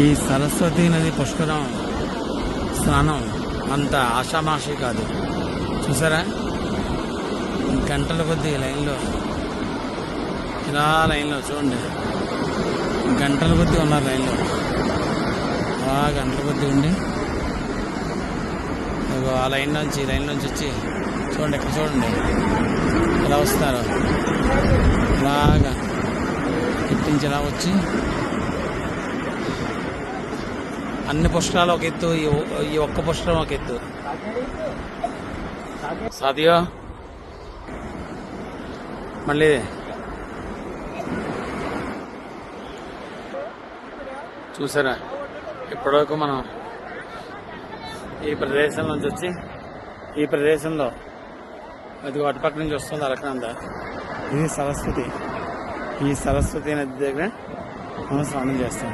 ఈ సరస్వతి నది పుష్కరం స్నానం అంత ఆషామాషి కాదు. చూసారా? గంటల కొద్దీ లైన్లో ఇలా లైన్లో చూడండి. గంటల కొద్దీ ఉన్నారు లైన్లో. బాగా గంటల కొద్దీ ఉండి ఆ లైన్ నుంచి లైన్ నుంచి వచ్చి చూడండి ఇక్కడ చూడండి? ఇలా వస్తారు. ఇలాగా ఇట్టించి ఇలా వచ్చి అన్ని పుష్కరాలు ఒక ఎత్తు ఈ ఈ ఒక్క పుష్కరం ఒక ఎత్తు. సాదియో? మళ్ళీ. చూసారా? ఇప్పటివరకు మనం ఈ ప్రదేశం నుంచి వచ్చి ఈ ప్రదేశంలో అది అటుపక్క నుంచి వస్తుంది అలకనంద ఇది సరస్వతి ఈ సరస్వతి నది దగ్గర మనం స్నానం చేస్తాం.